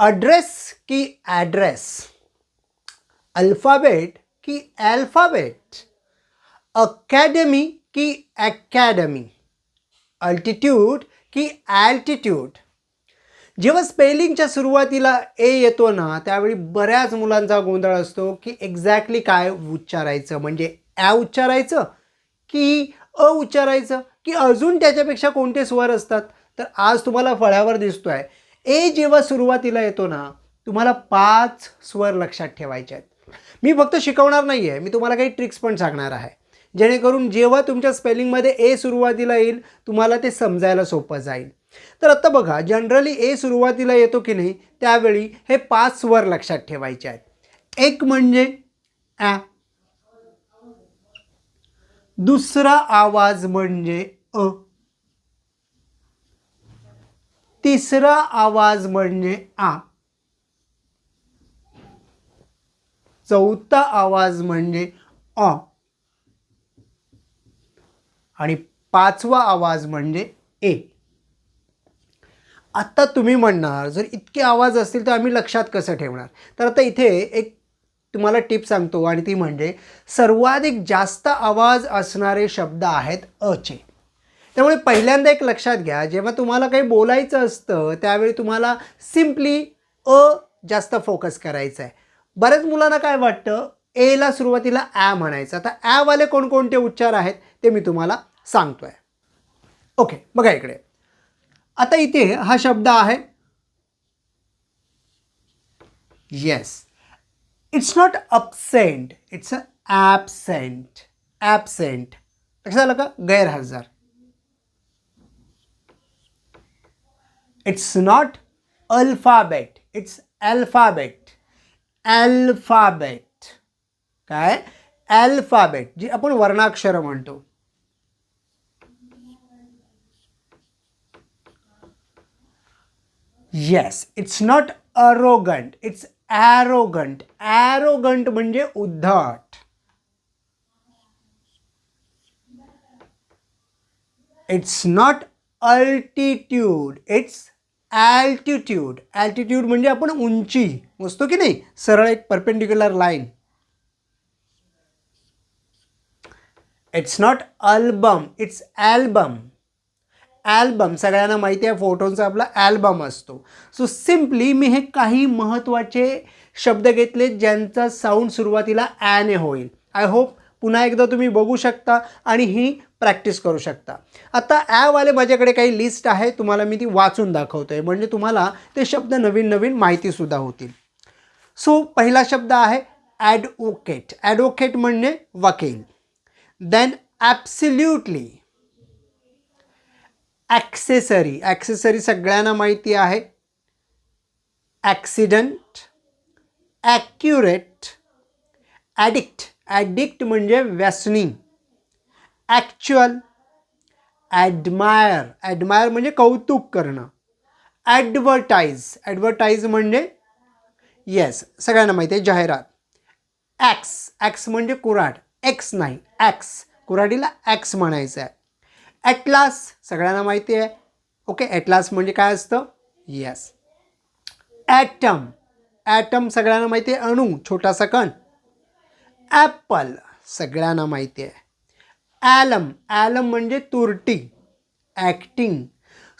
Address की address alphabet की alphabet academy की अकॅडमी अल्टिट्यूड की ॲल्टिट्यूड जेव्हा स्पेलिंगच्या सुरुवातीला ए येतो ना त्यावेळी बऱ्याच मुलांचा गोंधळ असतो की एक्झॅक्टली काय उच्चारायचं. म्हणजे ॲ उच्चारायचं की अ उच्चारायचं की अजून त्याच्यापेक्षा कोणते स्वर असतात. तर आज तुम्हाला फळ्यावर दिसतो आहे ए जेव्हा सुरुवातीला येतो ना तुम्हाला पाच स्वर लक्षात ठेवायचे आहेत. मी फक्त शिकवणार नाही आहे मी तुम्हाला काही ट्रिक्स पण सांगणार आहे. जेणेकरून जेव्हा तुमच्या स्पेलिंगमध्ये ए सुरुवातीला येईल तुम्हाला ते समजायला सोपं जाईल. तर आत्ता बघा जनरली ए सुरुवातीला येतो की नाही त्यावेळी हे पाच स्वर लक्षात ठेवायचे आहेत. एक म्हणजे ॲ दुसरा आवाज म्हणजे अ. तिसरा आवाज म्हणजे आ. चौथा आवाज म्हणजे अ. आणि पाचवा आवाज म्हणजे ए. आत्ता तुम्ही म्हणणार जर इतके आवाज असतील तर आम्ही लक्षात कसं ठेवणार? तर आता इथे एक तुम्हाला टिप सांगतो आणि ती म्हणजे सर्वाधिक जास्त आवाज असणारे शब्द आहेत अचे त्यामुळे पहिल्यांदा एक लक्षात घ्या जेव्हा तुम्हाला काही बोलायचं असतं त्यावेळी तुम्हाला सिम्पली अ जास्त फोकस करायचं आहे. बऱ्याच मुलांना काय वाटतं एला सुरुवातीला ॲ म्हणायचं. आता ॲवाले कोणकोणते उच्चार आहेत ते मी तुम्हाला सांगतो आहे ओके बघा इकडे. आता इथे हा शब्द आहे. Yes it's not absent it's a absent absent लक्षात आलं का? गैरहजर. It's not alphabet it's alphabet alphabet काय? अल्फाबेट जी आपण वर्णाक्षर म्हणतो. Yes it's not arrogant it's arrogant arrogant म्हणजे उद्धट. It's not altitude it's altitude altitude म्हणजे आपण उंची. मोजतो की नाही? सरळ एक perpendicular line it's not album it's album album सगळ्यांना माहिती आहे फोटोंचा आपला ॲल्बम असतो. सो सिम्पली मी हे काही महत्त्वाचे शब्द घेतले ज्यांचा साऊंड सुरुवातीला ॲने होईल. आय होप पुन्हा एकदा तुम्ही बघू शकता आणि ही प्रॅक्टिस करू शकता. आता ॲवाले माझ्याकडे काही लिस्ट आहे तुम्हाला मी ती वाचून दाखवतो आहे म्हणजे तुम्हाला ते शब्द नवीन नवीन माहितीसुद्धा होतील. सो पहिला शब्द आहे ॲडवोकेट ॲडवोकेट म्हणजे वकील. देन ॲप्सिल्युटली ॲक्सेसरी ॲक्सेसरी सगळ्यांना माहिती आहे. ॲक्सिडंट ॲक्युरेट ॲडिक्ट ॲडिक्ट म्हणजे व्यसनी. ॲक्च्युअल ॲडमायर ॲडमायर म्हणजे कौतुक करणं. ॲडव्हर्टाईज ॲडव्हर्टाईज म्हणजे येस सगळ्यांना माहिती आहे जाहिरात. ॲक्स ॲक्स म्हणजे कुऱ्हाड. एक्स नाही ॲक्स कुऱ्हाडीला ॲक्स म्हणायचं आहे. ॲटलास सगळ्यांना माहिती आहे. ओके ॲटलास म्हणजे काय असतं? येस ॲटम ॲटम सगळ्यांना माहिती आहे अणू छोटासा कण. ॲपल सगळ्यांना माहिती आहे. ॲलम ॲलम म्हणजे तुरटी ॲक्टिंग.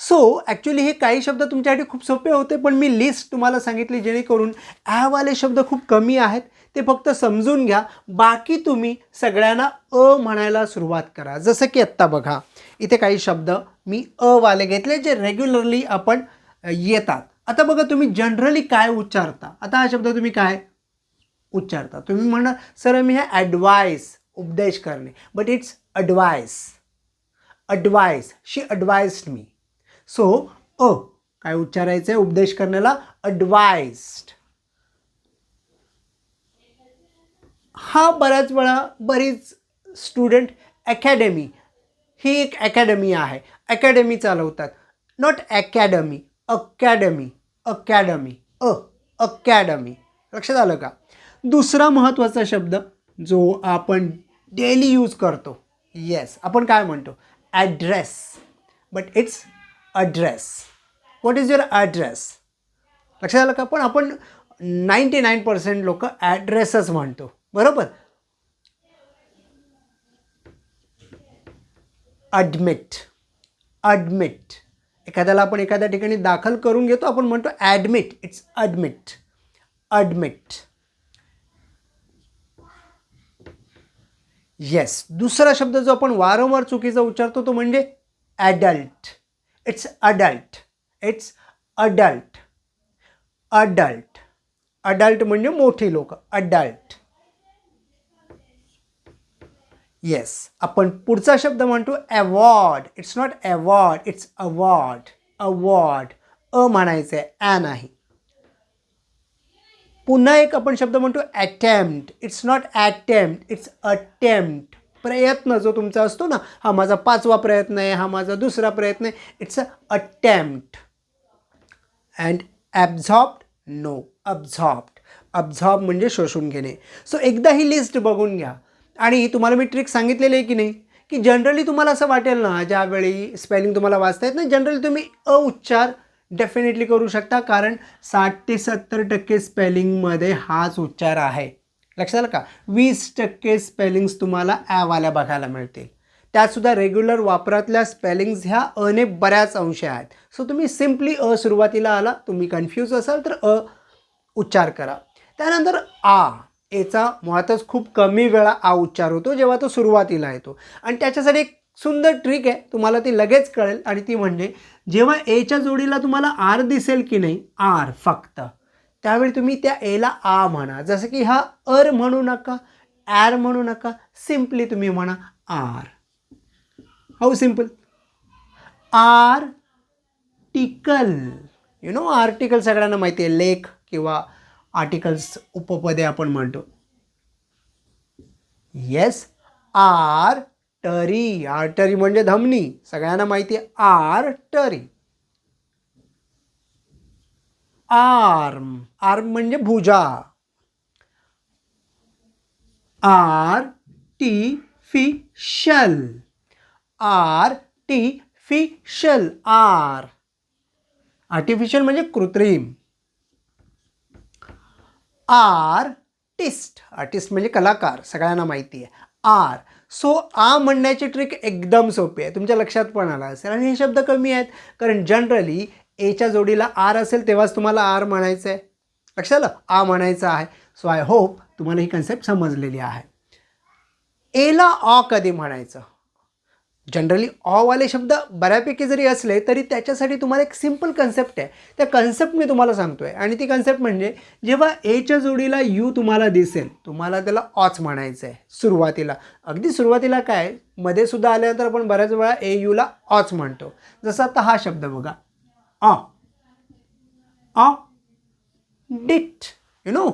सो ॲक्च्युली हे काही शब्द तुमच्यासाठी खूप सोपे होते पण मी लिस्ट तुम्हाला सांगितली जेणेकरून ॲवाले शब्द खूप कमी आहेत. ते फक्त समजून घ्या. बाकी तुम्ही सगळ्यांना अ म्हणायला सुरुवात करा. जसं की आत्ता बघा इथे काही शब्द मी अवाले घेतले जे रेग्युलरली आपण येतात. आता बघा तुम्ही जनरली काय उच्चारता. आता हा शब्द तुम्ही काय उच्चारता. तुम्ही म्हणा सर मी हे ॲडवाईस उपदेश करणे. But it's advice advice she advised me so uh काय उच्चारायचं आहे उपदेश करण्याला अडवाइस्ड हा बऱ्याच वेळा बरीच स्टुडंट अकॅडमी ही एक अकॅडमी आहे. अकॅडमी चालवतात. Not academy academy academy a academy लक्षात आलं का? दुसरा महत्त्वाचा शब्द जो आपण डेली यूज करतो. येस आपण काय म्हणतो? Address but it's address what is your address लक्षात आलं का? पण आपण नाईंटी नाईन पर्सेंट लोक ॲड्रेसच म्हणतो. बरोबर? ॲडमिट ॲडमिट एखाद्याला आपण एखाद्या ठिकाणी दाखल करून घेतो आपण म्हणतो admit it's admit admit yes दुसरा शब्द जो आपण वारंवार चुकीचा उच्चारतो तो म्हणजे adult it's adult it's adult adult adult म्हणजे मोठी लोक. अडल्ट येस आपण पुढचा शब्द म्हणतो award it's not award it's award award a म्हणायचं आहे. ॲ नाही पुन्हा एक आपण शब्द म्हणतो attempt it's not attempt it's attempt प्रयत्न जो तुमचा असतो ना हा माझा पाचवा प्रयत्न आहे हा माझा दुसरा प्रयत्न आहे. It's a attempt and absorbed no absorbed absorb म्हणजे शोषून घेणे. सो एकदा ही लिस्ट बघून घ्या. आणि तुम्हाला मी ट्रिक सांगितलेली आहे की नाही? की जनरली तुम्हाला असं वाटेल ना ज्यावेळी स्पेलिंग तुम्हाला वाचता येत नाही जनरली तुम्ही अ उच्चार डेफिनेटली करू शकता कारण साठ ते सत्तर टक्के स्पेलिंगमध्ये हाच उच्चार आहे. लक्षात आलं का? वीस टक्के स्पेलिंग्स तुम्हाला ॲवाल्या बघायला मिळतील. त्यातसुद्धा रेग्युलर वापरातल्या स्पेलिंग्स ह्या अने बऱ्याच अंश आहेत. सो तुम्ही सिम्पली अ सुरुवातीला आला तुम्ही कन्फ्यूज असाल तर अ उच्चार करा. त्यानंतर आ एचा मुळातच खूप कमी वेळा आ उच्चार होतो जेव्हा तो सुरुवातीला येतो. आणि त्याच्यासाठी एक सुंदर ट्रिक आहे. तुम्हाला ती लगेच कळेल आणि ती म्हणजे जेव्हा एच्या जोडीला तुम्हाला आर दिसेल की नाही आर फक्त त्यावेळी तुम्ही त्या एला आ म्हणा. जसं की हा अर म्हणू नका ॲर म्हणू नका सिम्पली तुम्ही म्हणा R. How simple article you know article सगळ्यांना माहिती आहे लेख किंवा आर्टिकल्स उपपदे आपण म्हणतो. येस आर आर्टरी आर्टरी म्हणजे धमनी. सगळ्यांना माहिती आहे आर्टरी. आर्म. आर्म म्हणजे भुजा. Artificial artificial R. आर्टिफिशियल म्हणजे कृत्रिम. आर्टिस्ट. आर्टिस्ट म्हणजे कलाकार. सगळ्यांना माहिती आहे. आर. सो आ म्हणण्याची ट्रिक एकदम सोपी आहे. तुमच्या लक्षात पण आला असेल. आणि हे शब्द कमी आहेत कारण जनरली एच्या जोडीला आर असेल तेव्हाच तुम्हाला आर म्हणायचं आहे लक्षात आलं? आ म्हणायचं आहे. सो आय होप तुम्हाला ही कन्सेप्ट समजलेली आहे. एला ऑ कधी म्हणायचं? जनरली ऑवाले शब्द बऱ्यापैकी जरी असले तरी त्याच्यासाठी तुम्हाला एक सिंपल कन्सेप्ट आहे. त्या कन्सेप्ट मी तुम्हाला सांगतो आहे आणि ती कन्सेप्ट म्हणजे जेव्हा एच्या जोडीला यू तुम्हाला दिसेल तुम्हाला त्याला ऑच म्हणायचं आहे सुरुवातीला. अगदी सुरुवातीला काय मध्ये सुद्धा आल्यानंतर आपण बऱ्याच वेळा ए यूला ऑच म्हणतो. जसं आता हा शब्द बघा. ऑ audit you know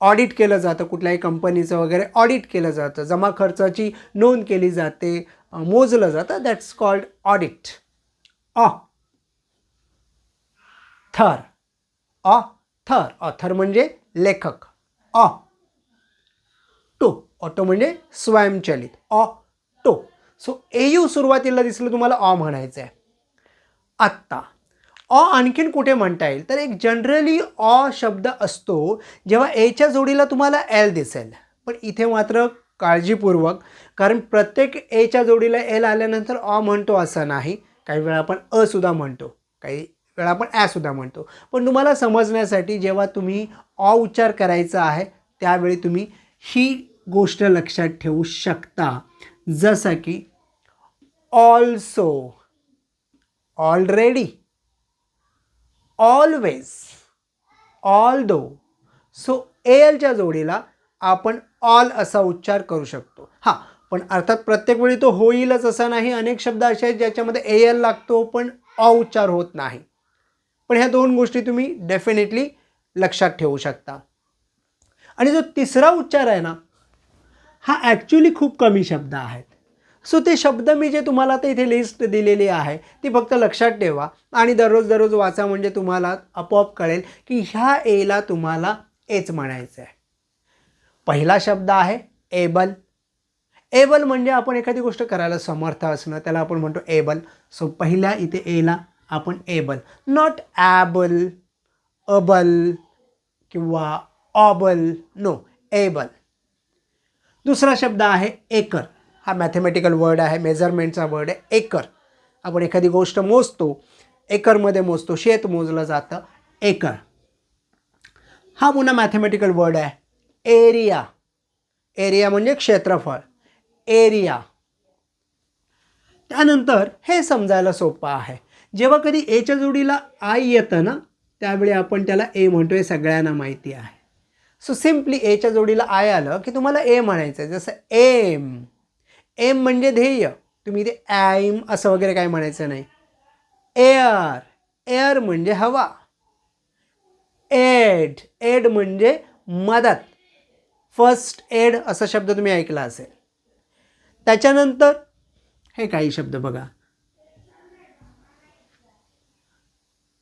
audit केलं जातं कुठल्याही कंपनीचं वगैरे ऑडिट केलं जातं. जमा खर्चाची नोंद केली जाते मोजलं जातं. दॅट्स कॉल्ड ऑडिट ऑ थर. ऑ थर. ऑथर म्हणजे लेखक. ऑ टो. ऑटो म्हणजे स्वयंचलित. ऑटो सो एयू सुरुवातीला दिसलं तुम्हाला ऑ म्हणायचं आहे आत्ता. ऑ आणखीन कुठे म्हणता येईल? तर एक जनरली ऑ शब्द असतो जेव्हा एच्या जोडीला तुम्हाला एल दिसेल. पण इथे मात्र काळजीपूर्वक कारण प्रत्येक एच्या जोडीला एल आल्यानंतर ऑ म्हणतो असं नाही. काही वेळा आपण अ सुद्धा म्हणतो काही वेळा आपण ॲसुद्धा म्हणतो. पण तुम्हाला समजण्यासाठी जेव्हा तुम्ही ऑ उच्चार करायचा आहे त्यावेळी तुम्ही ही गोष्ट लक्षात ठेवू शकता. जसं की also already always all though so एलच्या जोडीला आपण ऑल असा उच्चार करू शकतो. हां पण अर्थात प्रत्येक वेळी तो होईलच असा नाही. अनेक शब्द असे आहेत ज्याच्यामध्ये ए एल लागतो पण अ उच्चार होत नाही. पण ह्या दोन गोष्टी तुम्ही डेफिनेटली लक्षात ठेवू शकता. आणि जो तिसरा उच्चार आहे ना हा ॲक्च्युली खूप कमी शब्द आहेत. सो ते शब्द मी जे तुम्हाला आता इथे लिस्ट दिलेली आहे ती फक्त लक्षात ठेवा. आणि दररोज दररोज वाचा म्हणजे तुम्हाला आपोआप कळेल की ह्या एला तुम्हाला एच म्हणायचं आहे पहिला शब्द आहे एबल. एबल म्हणजे आपण एखादी गोष्ट करायला समर्थ असणं त्याला आपण म्हणतो एबल. सो पहिल्या इथे एला आपण एबल. नॉट ॲबल अबल किंवा ऑबल नो एबल दुसरा शब्द आहे एकर. हा मॅथमॅटिकल वर्ड आहे मेजरमेंटचा वर्ड आहे एकर. आपण एखादी गोष्ट मोजतो एकरमध्ये मोजतो शेत मोजलं जातं एकर. हा पुन्हा मॅथमॅटिकल वर्ड आहे एरिया एरिया म्हणजे क्षेत्रफळ. एरिया त्यानंतर हे समजायला सोपं आहे. जेव्हा कधी एच्या जोडीला आय येतं ना त्यावेळी आपण त्याला ए म्हणतो हे सगळ्यांना माहिती आहे. सो सिम्पली एच्या जोडीला आय आलं की तुम्हाला ए म्हणायचं आहे जसं एम एम म्हणजे ध्येय. तुम्ही ते ॲम असं वगैरे काय म्हणायचं नाही. एअर. एअर म्हणजे हवा. एड. एड म्हणजे मदत. फर्स्ट एड असा शब्द तुम्ही ऐकला असेल. त्याच्यानंतर हे काही शब्द बघा.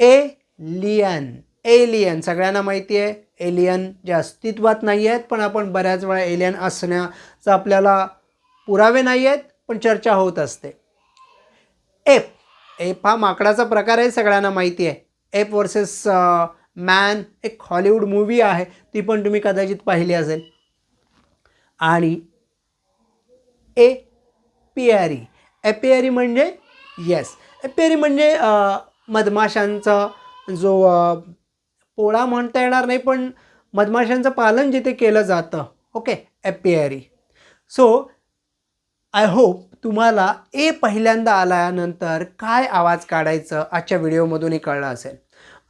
एलियन. एलियन. सगळ्यांना माहिती आहे एलियन जे अस्तित्वात नाही आहेत पण आपण बऱ्याच वेळा एलियन असण्याचा आपल्याला पुरावे नाही आहेत पण चर्चा होत असते. एप एप हा माकडाचा प्रकार आहे सगळ्यांना माहिती आहे. एप वर्सेस मॅन एक हॉलिवूड मूवी आहे ती पण तुम्ही कदाचित पाहिली असेल. आणि ए. पियारी. एपियरी म्हणजे येस एपियरी म्हणजे मधमाशांचा जो पोळा म्हणता येणार नाही पण मधमाशांचं पालन जिथे केलं जातं. Okay apiary so I hope तुम्हाला ए पहिल्यांदा आल्यानंतर काय आवाज काढायचं आजच्या व्हिडिओमधूनही कळलं असेल.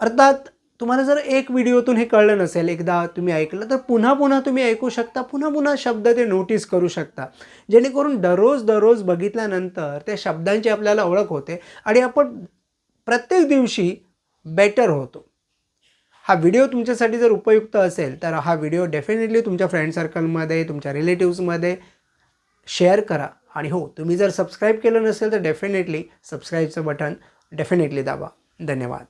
अर्थात तुम्हाला जर एक व्हिडिओतून हे कळलं नसेल एकदा तुम्ही ऐकलं तर पुन्हा पुन्हा तुम्ही ऐकू शकता पुन्हा पुन्हा शब्द ते नोटीस करू शकता. जेणेकरून दररोज दररोज बघितल्यानंतर त्या शब्दांची आपल्याला ओळख होते आणि आपण प्रत्येक दिवशी बेटर होतो. हा व्हिडिओ तुमच्यासाठी जर उपयुक्त असेल तर हा व्हिडिओ डेफिनेटली तुमच्या फ्रेंड सर्कलमध्ये तुमच्या रिलेटिव्समध्ये शेअर करा. आणि हो तुम्ही जर सबस्क्राईब केलं नसेल तर डेफिनेटली सबस्क्राईबचं बटन डेफिनेटली दाबा. धन्यवाद.